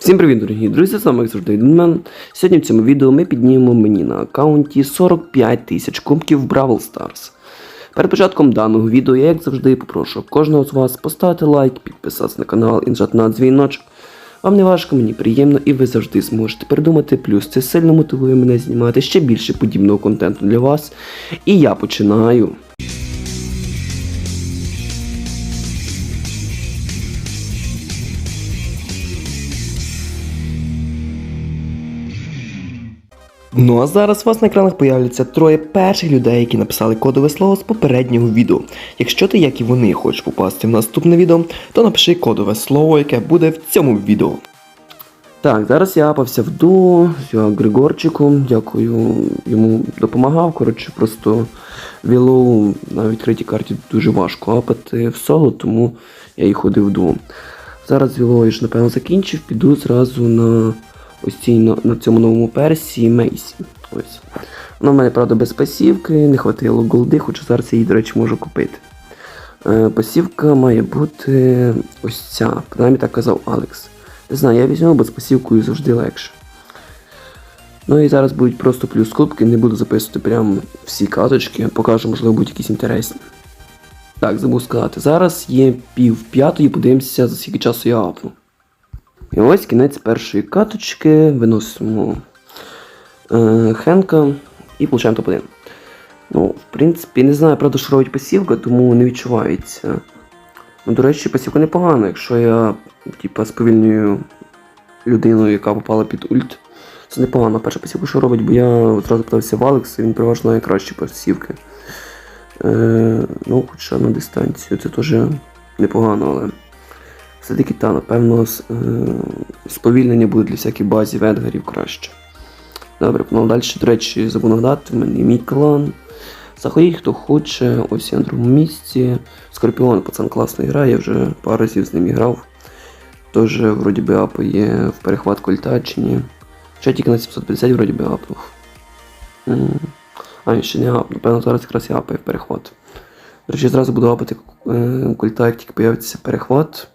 Всім привіт, дорогі друзі, з вами як завжди Відмен. Сьогодні в цьому відео ми піднімемо мені на аккаунті 45 тисяч кубків Бравл Stars. Перед початком даного відео я, як завжди, попрошу кожного з вас поставити лайк, підписатися на канал і нажати на дзвіночок. Вам не важко, мені приємно і ви завжди зможете придумати, плюс це сильно мотивує мене знімати ще більше подібного контенту для вас. І я починаю. Ну а зараз у вас на екранах появляться троє перших людей, які написали кодове слово з попереднього відео. Якщо ти, як і вони, хочеш попасти в наступне відео, то напиши кодове слово, яке буде в цьому відео. Так, зараз я апався в дуо з Григорчиком, дякую, йому допомагав. Коротше, просто Вілоу на відкритій карті дуже важко апати в соло, тому я і ходив в дуо. Зараз Вілоу я ж напевно закінчив, піду зразу на ось цій на, цьому новому персі Мейсі. Ось. Вона в мене, правда, без пасівки, не хватило голди, хоча зараз я її, до речі, можу купити. Е, пасівка має бути ось ця, принаймні так казав Алекс. Не знаю, я візьму, бо з пасівкою завжди легше. Ну і зараз будуть просто плюс кубки, не буду записувати прям всі каточки, покажу, можливо, будуть якісь інтересні. Так, забув сказати, зараз є пів п'ятої, подивимося, за скільки часу я апну. І ось кінець першої каточки, виносимо е, Хенка і получаємо топ-1. Ну, в принципі, не знаю, правда, що робить пасівка, тому не відчувається. Ну, до речі, пасівка непогана, якщо я типа, сповільнюю людину, яка попала під ульт. Це непогано. Перша пасівка, що робить, бо я одразу питався в Алекса, він переважно найкращі пасівки. Е, ну, хоча на дистанцію це теж непогано, але. Все-таки та, напевно, е, сповільнення буде для всяких базів Едгарів краще. Добре, ну далі, до речі, забув нагадати, в мене мій клан. Заходіть, хто хоче, ось я на другому місці. Скорпіон, пацан класно грає, я вже пару разів з ним грав. Тож, вроді би, апає в перехват кольта чи. Ще тільки на 750 вроді би апнув. А, він ще не ап, напевно, зараз якраз і апає в перехват. До речі, зразу буду апати е, кольта, як тільки появиться перехват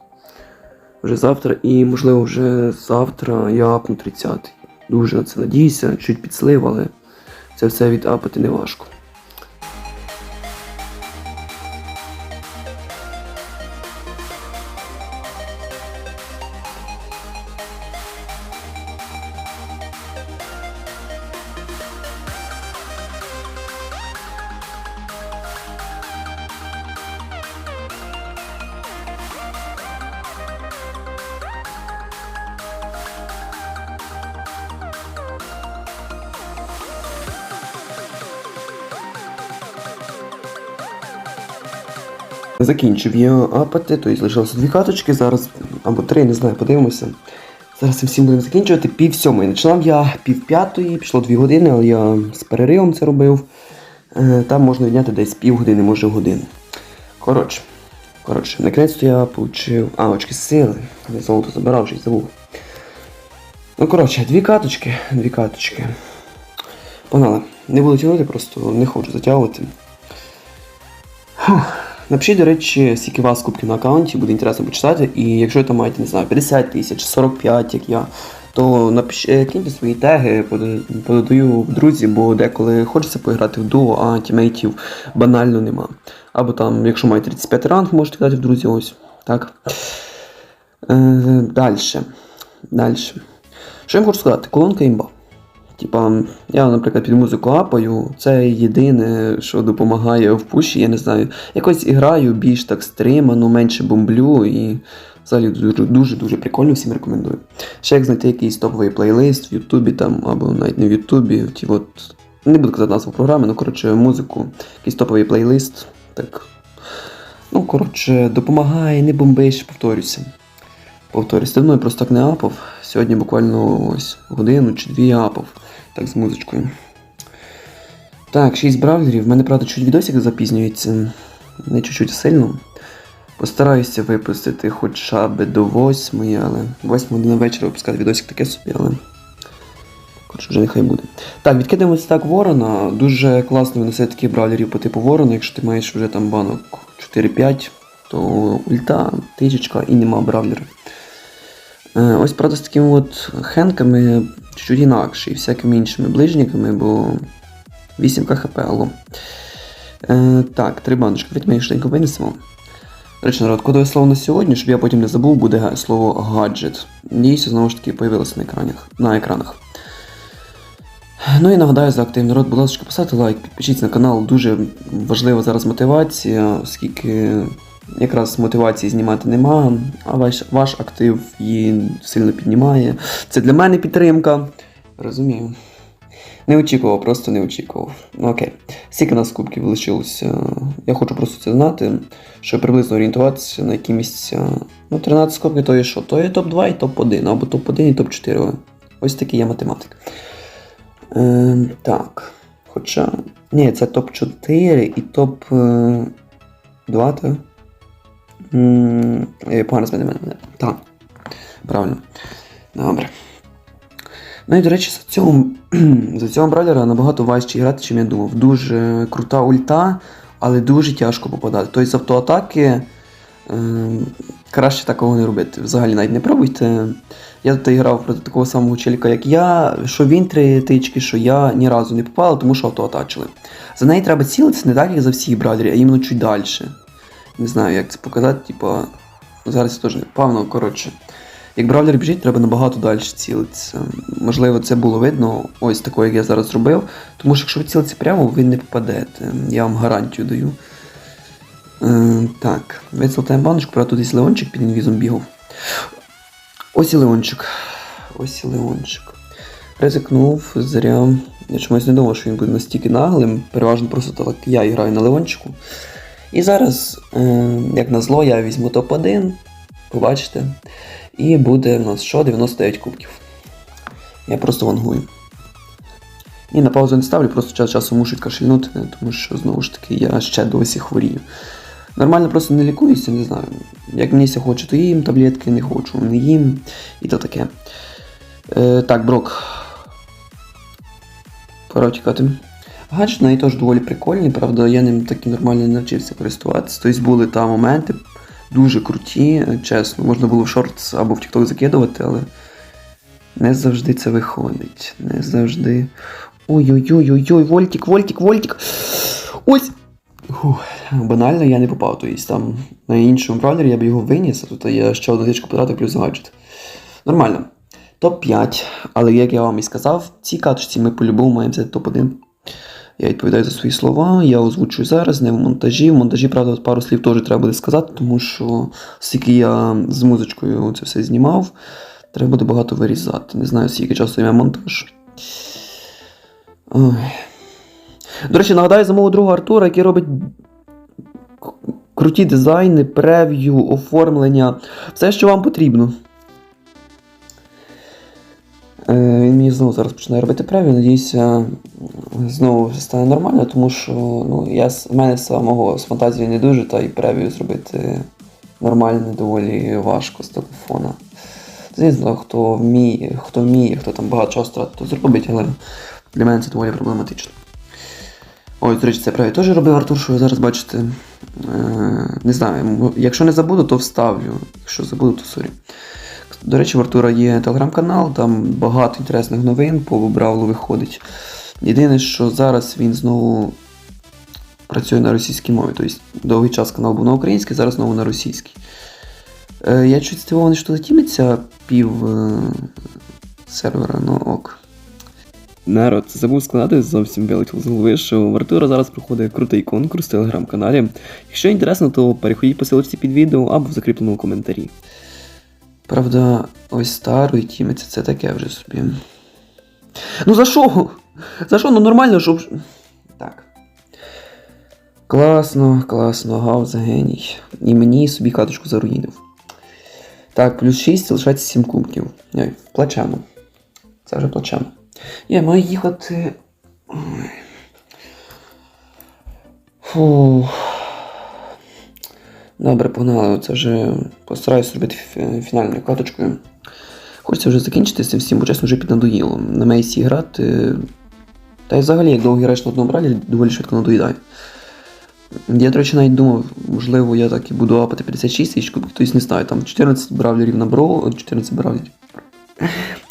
вже завтра, і можливо вже завтра я апну 30. Дуже на це надіюся, чуть підслив, але це все відапати не важко. Закінчив я апати, тобто залишилося дві каточки, зараз або три, не знаю, подивимося. Зараз всім будемо закінчувати. Пів сьомої. Починав я пів п'ятої, пішло дві години, але я з переривом це робив. Е, Там можна відняти десь пів години, може годину. Коротше, коротше, наконець-то я отримав. А, очки сили. Я золото забирав, щось забув. Ну, коротше, дві каточки, дві каточки. Погнали. Не буду тягнути, просто не хочу затягувати. Фух. Напишіть, до речі, скільки у вас кубків на аккаунті, буде інтересно почитати. І якщо ви там маєте, не знаю, 50 тисяч, 45, як я, то напиш... е, киньте свої теги, пода- пододаю в друзі, бо деколи хочеться поіграти в дуо, а тімейтів банально нема. Або там, якщо маєте 35 ранг, можете кидати в друзі, ось. Так. Е, далі. Далі. Що я вам хочу сказати? Колонка імба. Типа, я, наприклад, під музику апаю, це єдине, що допомагає в пуші, я не знаю. Якось граю більш так стримано, менше бомблю і взагалі дуже-дуже прикольно, всім рекомендую. Ще як знайти якийсь топовий плейлист в Ютубі там, або навіть не в Ютубі, ті от. Не буду казати назву програми, ну коротше, музику, якийсь топовий плейлист. Так. Ну, коротше, допомагає, не бомбиш, повторюся. Повторюсь, давно я просто так не апав. Сьогодні буквально ось годину чи дві апав. Так, з музичкою. Так, 6 бравлерів. В мене, правда, чуть відосик запізнюється. Не чуть-чуть сильно. Постараюся випустити хоча б до 8, але 8 година вечора випускати відосик таке собі, але. Коротше, вже нехай буде. Так, відкидаємося так ворона. Дуже класно виносити таких бравлерів по типу ворона, якщо ти маєш вже там банок 4-5, то ульта, тисячка і нема бравлера. Е, Ось, правда, з такими от хенками чуть інакше, і всякими іншими ближниками, бо 8 КХП, алло. Е, так, три баночки, давайте ми їх швиденько винесемо. Речі, народ, кодове слово на сьогодні, щоб я потім не забув, буде слово гаджет. Надіюся, знову ж таки, появилося на екранах. На екранах. Ну і нагадаю за активний народ, будь ласка, поставте лайк, підпишіться на канал. Дуже важлива зараз мотивація, оскільки якраз мотивації знімати нема, а ваш, ваш актив її сильно піднімає. Це для мене підтримка. Розумію. Не очікував, просто не очікував. Ну окей. Скільки нас кубків лишилося? Я хочу просто це знати, щоб приблизно орієнтуватися на які місця. Ну, 13 кубків то є що? То є топ-2 і топ-1, або топ-1 і топ-4. Ось такий я математик. Е, так. Хоча. Ні, це топ-4 і топ-2, так? Е, Погано з мене. Так. Правильно. Добре. Ну і до речі, за цього, за цього бравлера набагато важче грати, чим я думав. Дуже крута ульта, але дуже тяжко попадати. Тобто з автоатаки е, краще такого не робити. Взагалі навіть не пробуйте. Я тут грав проти такого самого челіка, як я, що він три тички, що я ні разу не попав, тому що автоатачили. За неї треба цілитися не так, як за всіх бравлерів, а іменно чуть далі. Не знаю, як це показати, типа. Зараз теж не ну коротше. Як бравлер біжить, треба набагато далі цілитися. Можливо, це було видно ось такого, як я зараз зробив. Тому що якщо ви цілитеся прямо, ви не попадете. Я вам гарантію даю. Е, так, вицілтаємо баночку, правда, тут десь Леончик під інвізом бігав. Ось і Леончик. Ось і Леончик. Ризикнув, зря. Я чомусь не думав, що він буде настільки наглим. Переважно просто так я граю на Леончику. І зараз, е, як на зло, я візьму топ-1, побачите. І буде в нас що? 99 кубків. Я просто вангую. І на паузу не ставлю, просто час часу мушу кашельнути, тому що знову ж таки я ще досі хворію. Нормально просто не лікуюся, не знаю. Як мені хоче, то їм таблетки не хочу, не їм. І то таке. Е, так, брок. Пора втікати. Гаджет на неї теж доволі прикольний, правда, я ним так і нормально не навчився користуватися. Тобто були там моменти дуже круті, чесно. Можна було в шорт або в TikTok закидувати, але не завжди це виходить. Не завжди. Ой-ой-ой-ой-ой, вольтик, вольтик, вольтик. Ось. Фух, банально я не попав. Тобто там на іншому бравлері я б його виніс, а тут я ще одну тичку потратив плюс гаджет. Нормально. Топ-5. Але як я вам і сказав, в цій каточці ми по-любому маємо взяти топ-1. Я відповідаю за свої слова, я озвучую зараз, не в монтажі. В монтажі, правда, пару слів теж треба буде сказати, тому що скільки я з музичкою це все знімав, треба буде багато вирізати. Не знаю, скільки часу займе монтаж. Ой. До речі, нагадаю за мого друга Артура, який робить круті дизайни, прев'ю, оформлення, все, що вам потрібно. Е, Він мені знову зараз починає робити прев'ю, надіюся, знову все стане нормально, тому що ну, я, в мене самого з фантазією не дуже, та і прев'ю зробити нормально доволі важко з телефона. Звісно, хто вміє, хто вміє, хто там багато часу то зробить, але для мене це доволі проблематично. Ой, до речі, це прев'ю теж робив Артур, що ви зараз бачите. Е, не знаю, якщо не забуду, то вставлю. Якщо забуду, то сорі. До речі, в Артура є телеграм-канал, там багато інтересних новин по Бравлу виходить. Єдине, що зараз він знову працює на російській мові. Тобто довгий час канал був на українській, зараз знову на російській. Е, я чуть здивований, що затімиться пів е, сервера, ну ок. Народ, забув сказати, зовсім вилетіло з голови, що в Артура зараз проходить крутий конкурс в телеграм-каналі. Якщо інтересно, то переходіть по ссылочці під відео або в закріпленому коментарі. Правда, ось старий тімець, це таке вже собі. Ну за що? За що? Ну нормально, щоб. Так. Класно, класно, Гауза геній. І мені собі каточку заруїнив. Так, плюс 6, лишається 7 кубків. Ой, плачемо. Це вже плачемо. Я маю їхати. Ой. Фу. Добре, погнали. Це вже постараюсь зробити фінальною каточкою. Хочеться вже закінчити з цим всім, бо чесно вже піднадоїло. На мейсі грати. Та й взагалі, як довго граєш на одному бралі, доволі швидко надоїдає. Я, до речі, навіть думав, можливо, я так і буду апати 56 тисяч кубків, тобто не знаю, там 14 бравлерів на бро, 14 бравлерів.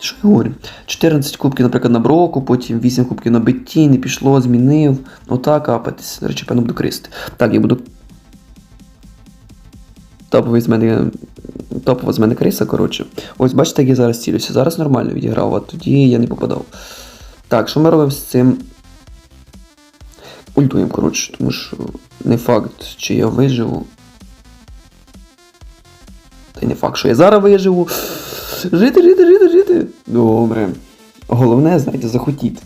Що я говорю? 14 кубків, наприклад, на броку, потім 8 кубків на бетті, не пішло, змінив. Отак апатись. До речі, певно буду кристи. Так, я буду. Топовий з мене. Топова з мене криса, коротше. Ось бачите, як я зараз цілюся. Зараз нормально відіграв, а тоді я не попадав. Так, що ми робимо з цим? Ультуємо, коротше, тому що не факт, чи я виживу. Та й не факт, що я зараз виживу. Жити, жити, жити, жити. Добре. Головне, знаєте, захотіти.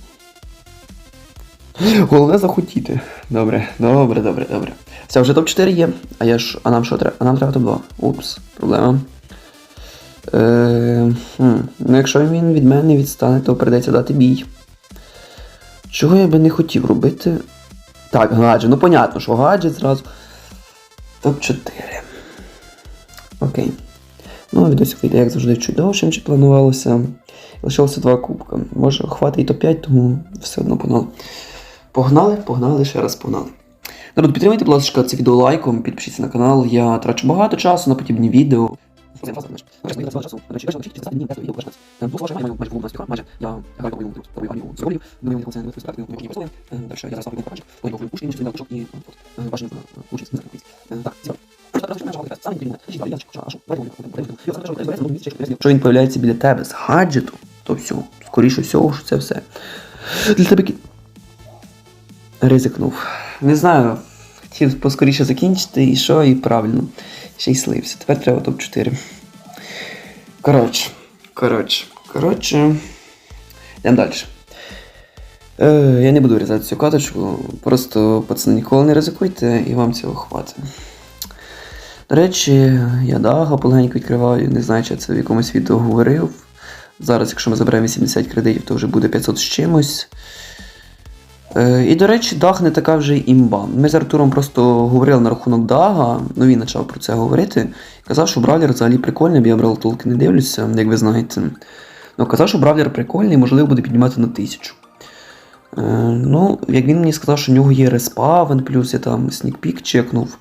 Головне захотіти. Добре, добре, добре, добре. Все, вже топ-4 є. А я ж. А нам що треба? А нам треба топ-2. Упс, проблема. Е, хм. Ну, якщо він від мене відстане, то прийдеться дати бій. Чого я би не хотів робити? Так, гаджет. Ну понятно, що гаджет зразу. Топ-4. Окей. Ну, відосик вийде, як завжди, чуть довшим, чи планувалося. Лишилося два кубка. Може, хватить і топ-5, тому все одно погнали. Погнали, погнали, ще раз погнали. Народ, підтримайте, будь ласка, це відео лайком, підпишіться на канал. Я трачу багато часу на подібні відео. Якщо він появляється біля тебе з гаджету, то все, скоріше всього, що це все. Для тебе ризикнув. Не знаю, хотів поскоріше закінчити і що, і правильно. Ще й слився. Тепер треба топ-4. Коротше, коротше, коротше. Йдемо далі. Е, я не буду вирізати цю каточку, просто пацани ніколи не ризикуйте і вам цього хватить. До речі, я дага полегенько відкриваю, не знаю, чи я це в якомусь відео говорив. Зараз, якщо ми заберемо 80 кредитів, то вже буде 500 з чимось. Е, і, до речі, Даг не така вже й імба. Ми з Артуром просто говорили на рахунок Дага, ну він почав про це говорити. Казав, що Бравлер взагалі прикольний, бо я брав толки не дивлюся, як ви знаєте. Ну, казав, що Бравлер прикольний, можливо, буде піднімати на тисячу. Е, ну, як він мені сказав, що в нього є респавен, плюс я там снікпік чекнув.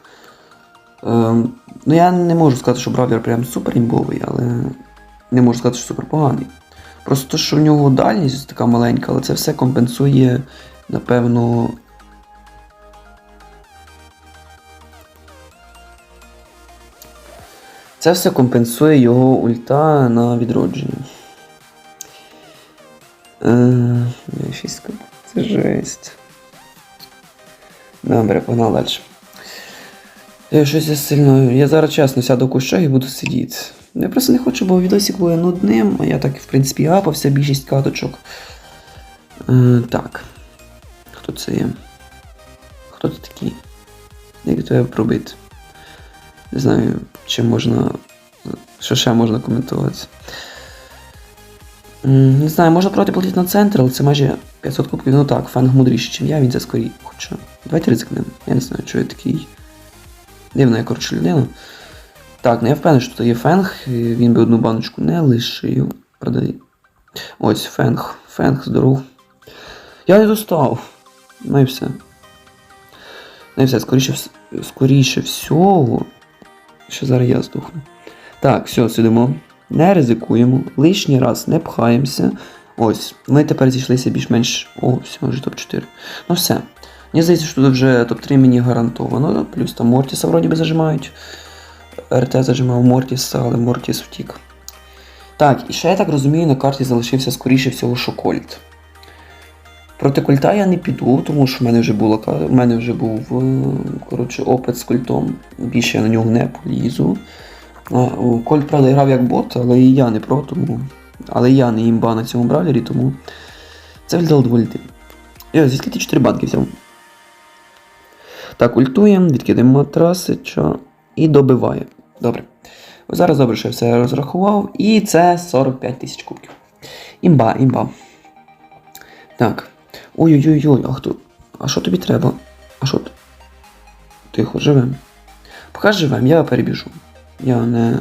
Е, ну, я не можу сказати, що Бравлер прям супер імбовий, але не можу сказати, що супер поганий. Просто що в нього дальність така маленька, але це все компенсує, напевно. Це все компенсує його ульта на відродження. Е, шістка. Це жесть. Добре, погнали далі. Я щось я сильно. Я зараз чесно сяду кущах і буду сидіти. Я просто не хочу, бо відосик буде нудним, а я так, в принципі, апався більшість каточок. Е, так. Хто це є? Хто ти такий? Як тебе пробити? Не знаю, чим можна. Що ще можна коментувати. Не знаю, можна проти платити на центр, але це майже 500 кубків. Ну так, фанг мудріший, ніж я, він це скорій. Хоча. Давайте ризикнемо. Я не знаю, що я такий. Дивна, я коротше людина. Так, ну я впевнений, що тут є фенг, він би одну баночку не лишив. Продай. Ось фенг. Фенг, здоров. Я не достав. Ну і все. Ну і все, скоріше, скоріше всього. Що зараз я здохну. Так, все, сидимо. Не ризикуємо, лишній раз не пхаємося. Ось, ми тепер зійшлися більш-менш. О, все, вже топ-4. Ну все. Мені здається, що тут вже топ-3 мені гарантовано. Плюс там Мортіса вроді би зажимають. РТ зажимав Мортіса, але Мортіс втік. Так, і ще я так розумію, на карті залишився скоріше всього, що Кольт. Проти кольта я не піду, тому що в мене вже була ка- в мене вже був е, коротше, опит з кольтом. Більше я на нього не полізу. Кольт, правда, грав як бот, але і я не про, тому. Але я не імба на цьому бравлері, тому це виглядало доволі дивно. Я звідки ти 4 банки взяв? Так, ультуємо, відкидаємо матрасича і добиває. Добре. Зараз добре, що я все розрахував. І це 45 тисяч кубків. Імба, імба. Так. Ой-ой-ой, а хто? А що тобі треба? А що ти? Тихо, живем. Поки живем, я перебіжу. Я не.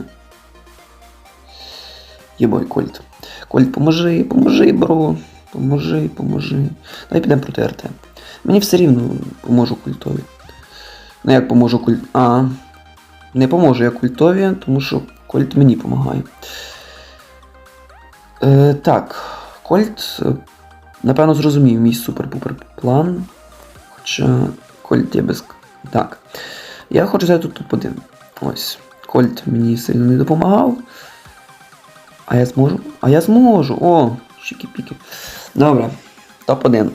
Єбой, Кольт. Кольт, поможи, поможи, бро. Поможи, поможи. Давай підемо проти РТ. Мені все рівно поможу культові. Ну як поможу культ. А. Не поможу я культові, тому що кольт мені допомагає. Е, так, Кольт, напевно, зрозумів мій супер-пупер план. Хоча Кольт я без. Так. Я хочу взяти тут топ-1. Ось. Кольт мені сильно не допомагав. А я зможу? А я зможу! О! Чікі-піки. Добре. Топ-1.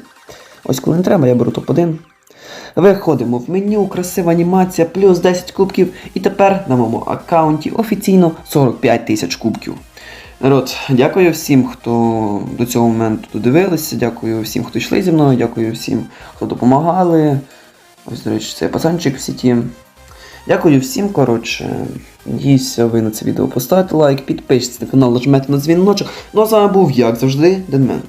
Ось коли не треба, я беру топ-1. Виходимо в меню, красива анімація, плюс 10 кубків. І тепер на моєму аккаунті офіційно 45 тисяч кубків. Народ, дякую всім, хто до цього моменту додивилися. Дякую всім, хто йшли зі мною, дякую всім, хто допомагали. Ось, до речі, це пацанчик в сіті. Дякую всім, коротше. Надіюся, ви на це відео поставите лайк, підпишіться на канал, нажмете на дзвіночок. Ну а з вами був, як завжди, Денмен.